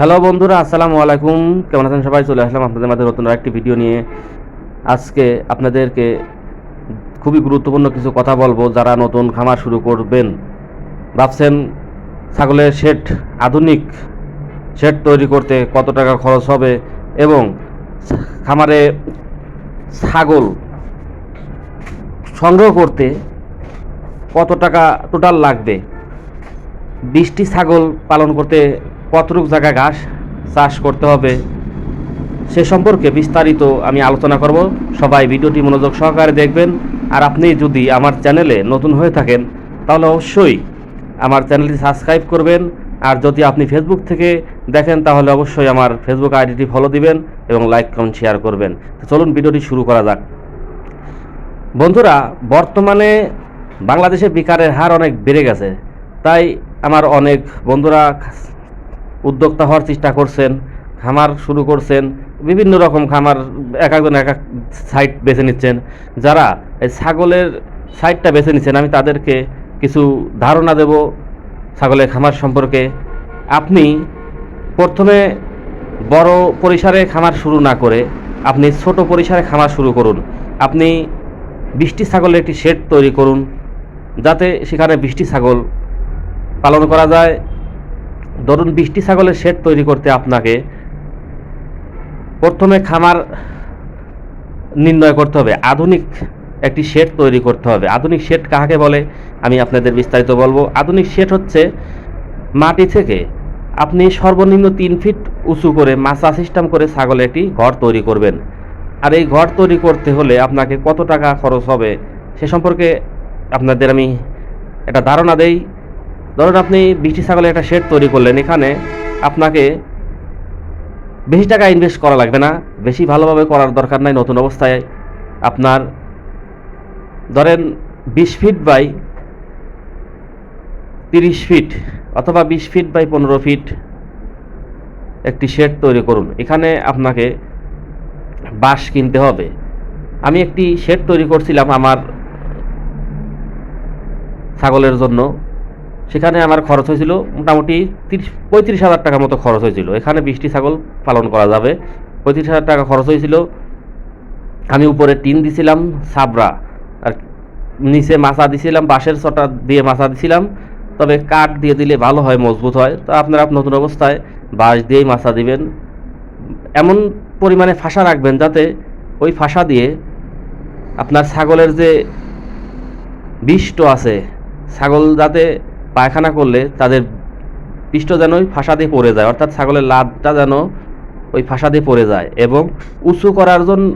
Hello বন্ধুরা, আসসালামু আলাইকুম। কেমন আছেন সবাই? চলে আসলাম আপনাদের মাঝে নতুন একটি ভিডিও নিয়ে। আজকে আপনাদেরকে খুবই গুরুত্বপূর্ণ কিছু কথা বলব যারা নতুন খামার শুরু করবেন। ভাবছেন ছাগলের শেড, আধুনিক শেড তৈরি করতে কত টাকা খরচ হবে এবং খামারে ছাগল সংগ্রহ করতে কত টাকা টোটাল লাগবে? বিশটি ছাগল পালন করতে কতটুক জায়গা ঘাস চাষ করতে হবে সে সম্পর্কে বিস্তারিত আমি আলোচনা করব। সবাই ভিডিওটি মনোযোগ সহকারে দেখবেন। আর আপনি যদি আমার চ্যানেলে নতুন হয়ে থাকেন, তাহলে অবশ্যই আমার চ্যানেলটি সাবস্ক্রাইব করবেন। আর যদি আপনি ফেসবুক থেকে দেখেন, তাহলে অবশ্যই আমার ফেসবুক আইডিটি ফলো দিবেন এবং লাইক, কমেন্ট, শেয়ার করবেন। চলুন ভিডিওটি শুরু করা যাক। বন্ধুরা, বর্তমানে বাংলাদেশে বেকারের হার অনেক বেড়ে গেছে। তাই আমার অনেক বন্ধুরা উদ্যোক্তা হওয়ার চেষ্টা করছেন, খামার শুরু করছেন, বিভিন্ন রকম খামার, এক একজন এক এক সাইট বেছে নিচ্ছেন। যারা এই ছাগলের সাইটটা বেছে নিচ্ছেন, আমি তাদেরকে কিছু ধারণা দেব ছাগলের খামার সম্পর্কে। আপনি প্রথমে বড় পরিসরে খামার শুরু না করে আপনি ছোট পরিসরে খামার শুরু করুন। আপনি বৃষ্টি ছাগলের একটি শেড তৈরি করুন, যাতে সেখানে বৃষ্টি ছাগল পালন করা যায়। ধরুন বৃষ্টি ছাগলের শেড তৈরি করতে আপনাকে প্রথমে খামার নির্ণয় করতে হবে। আধুনিক একটি শেড তৈরি করতে হবে। আধুনিক শেড কাকে বলে? আমি আপনাদের বিস্তারিত বলব। আধুনিক শেড হচ্ছে মাটি থেকে আপনি সর্বনিম্ন তিন ফিট উঁচু করে মাছা সিস্টেম করে ছাগলের একটি ঘর তৈরি করবেন। আর এই ঘর তৈরি করতে হলে আপনাকে কত টাকা খরচ হবে সে সম্পর্কে আপনাদের আমি একটা ধারণা দেই। ধরুন আপনি বৃষ্টি ছাগলের একটা শেড তৈরি করলেন, এখানে আপনাকে বেশি টাকা ইনভেস্ট করা লাগবে না, বেশি ভালোভাবে করার দরকার নাই, নতুন অবস্থায় আপনার ধরেন বিশ ফিট বাই তিরিশ ফিট অথবা বিশ ফিট বাই পনেরো ফিট একটি শেড তৈরি করুন, এখানে আপনাকে বাঁশ কিনতে হবে। আমি একটি শেড তৈরি করছিলাম আমার ছাগলের জন্য। সেখানে আমার খরচ হয়েছিল মোটামুটি তিরিশ, পঁয়ত্রিশ হাজার টাকার মতো খরচ হয়েছিল। এখানে বৃষ্টি, ছাগল পালন করা যাবে। পঁয়ত্রিশ হাজার টাকা খরচ হয়েছিল। আমি উপরে টিন দিছিলাম, সাবরা, আর নিচে মাছা দিছিলাম, বাঁশের চটা দিয়ে মাছা দিছিলাম। তবে কাঠ দিয়ে দিলে ভালো হয়, মজবুত হয়। তো আপনারা নতুন অবস্থায় বাঁশ দিয়েই মাছা দিবেন। এমন পরিমাণে ফাঁসা রাখবেন যাতে ওই ফাঁসা দিয়ে আপনার ছাগলের যে বিষ্ট আছে, ছাগল যাতে পায়খানা করলে তাদের পিষ্ট যেন ওই ফাঁসা দিয়ে পড়ে যায়, অর্থাৎ ছাগলের লাদটা যেন ওই ফাঁসা দিয়ে পড়ে যায় এবং উঁচু করার জন্য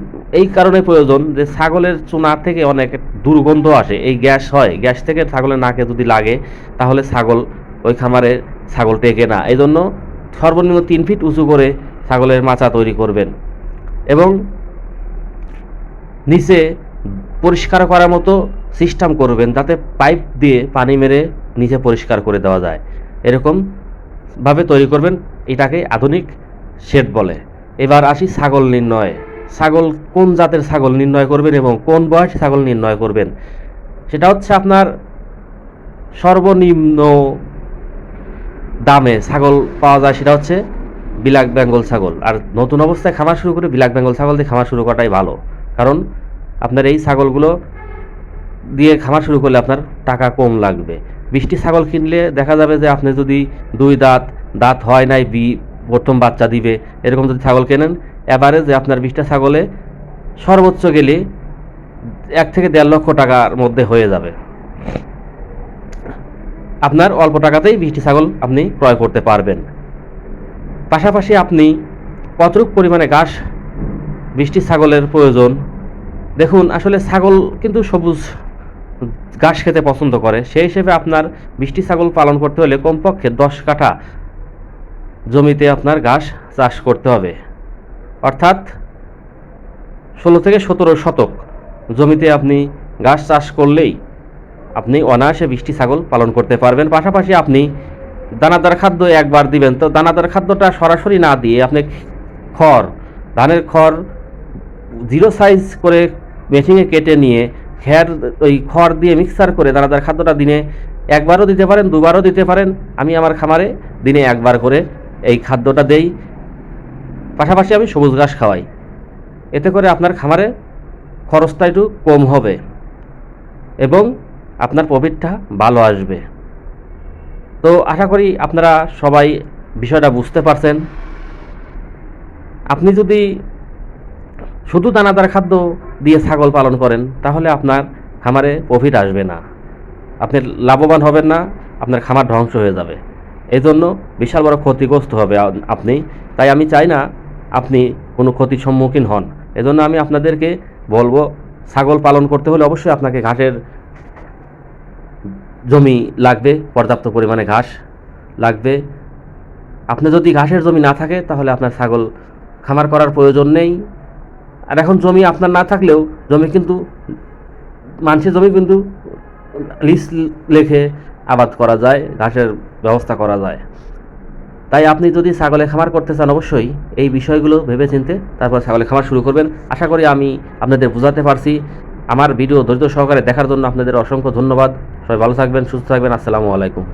এই কারণে প্রয়োজন যে ছাগলের চুনা থেকে অনেক দুর্গন্ধ আসে, এই গ্যাস হয়, গ্যাস থেকে ছাগলের নাকে যদি লাগে তাহলে ছাগল ওই খামারে ছাগল টেকে না এই জন্য সর্বনিম্ন তিন ফিট উঁচু করে ছাগলের মাচা তৈরি করবেন এবং নিচে পরিষ্কার করার মতো সিস্টেম করবেন, যাতে পাইপ দিয়ে পানি মেরে নিচে পরিষ্কার করে দেওয়া যায়। এরকম ভাবে তৈরি করবেন, এটাকে আধুনিক শেড বলে। এবার আসি ছাগল নির্ণয়। ছাগল কোন জাতের ছাগল নির্ণয় করবেন এবং কোন বয়সে ছাগল নির্ণয় করবেন? সেটা হচ্ছে আপনার সর্বনিম্ন দামে ছাগল পাওয়া যায়, সেটা হচ্ছে বিলাক বেঙ্গল ছাগল। আর নতুন অবস্থায় খামার শুরু করে বিলাক বেঙ্গল ছাগল দিয়ে খামার শুরু করাটাই ভালো। কারণ আপনার এই ছাগলগুলো দিয়ে খামার শুরু করলে আপনার টাকা কম লাগবে। বৃষ্টি ছাগল কিনলে দেখা যাবে যে আপনি যদি দুই দাঁত দাঁত হয় নাই বি, প্রথম বাচ্চা দিবে, এরকম যদি ছাগল কেনেন এবারে যে আপনার বিশটা ছাগলে সর্বোচ্চ গেলে এক থেকে দেড় লক্ষ টাকার মধ্যে হয়ে যাবে। আপনার অল্প টাকাতেই বৃষ্টি ছাগল আপনি ক্রয় করতে পারবেন। পাশাপাশি আপনি কতটুক পরিমাণে ঘাস বৃষ্টি ছাগলের প্রয়োজন। দেখুন, আসলে ছাগল কিন্তু সবুজ ঘাস খেতে পছন্দ করে, সেই হিসেবে আপনার বৃষ্টি ছাগল পালন করতে হলে কমপক্ষে দশ কাঠা জমিতে আপনার ঘাস চাষ করতে হবে। অর্থাৎ ষোলো থেকে সতেরো শতক জমিতে আপনি ঘাস চাষ করলেই আপনি অনায়াসে বৃষ্টি ছাগল পালন করতে পারবেন। পাশাপাশি আপনি দানাদার খাদ্য একবার দিবেন। তো দানাদার খাদ্যটা সরাসরি না দিয়ে আপনি খড়, ধানের খড় জিরো সাইজ করে মেশিনে কেটে নিয়ে খ্যার ওই খড় দিয়ে মিক্সার করে দানাদার খাদ্যটা দিনে একবারও দিতে পারেন, দুবারও দিতে পারেন। আমি আমার খামারে দিনে একবার করে এই খাদ্যটা দেই। পাশাপাশি আমি সবুজ ঘাস খাওয়াই। এতে করে আপনার খামারে খরচটা একটু কম হবে এবং আপনার প্রফিটটা ভালো আসবে। তো আশা করি আপনারা সবাই বিষয়টা বুঝতে পারছেন। আপনি যদি শুধু দানাদার খাদ্য দিয়ে ছাগল পালন করেন, তাহলে আপনার খামারে প্রফিট আসবে না। আপনি লাভবান হবেন না, আপনার খামার ধ্বংস হয়ে যাবে। এই জন্য বিশাল বড় ক্ষতিগ্রস্ত হবে আপনি। তাই আমি চাই না আপনি কোনো ক্ষতির সম্মুখীন হন। এজন্য আমি আপনাদেরকে বলব, ছাগল পালন করতে হলে অবশ্যই আপনাকে ঘাসের জমি লাগবে, পর্যাপ্ত পরিমাণে ঘাস লাগবে। আপনি যদি ঘাসের জমি না থাকে, তাহলে আপনার ছাগল খামার করার প্রয়োজন নেই। আর এখন জমি আপনার না থাকলেও জমি কিন্তু মানুষের জমি কিন্তু লিস্ট লেখে আবাদ করা যায়, ঘাসের ব্যবস্থা করা যায়। তাই আপনি যদি ছাগলের খামার করতে চান অবশ্যই এই বিষয়গুলো ভেবে চিনতে তারপর ছাগলের খামার শুরু করবেন। আশা করি আমি আপনাদের বোঝাতে পারছি। আমার ভিডিও ধৈর্য সহকারে দেখার জন্য আপনাদের অসংখ্য ধন্যবাদ। সবাই ভালো থাকবেন, সুস্থ থাকবেন। আসসালামু আলাইকুম।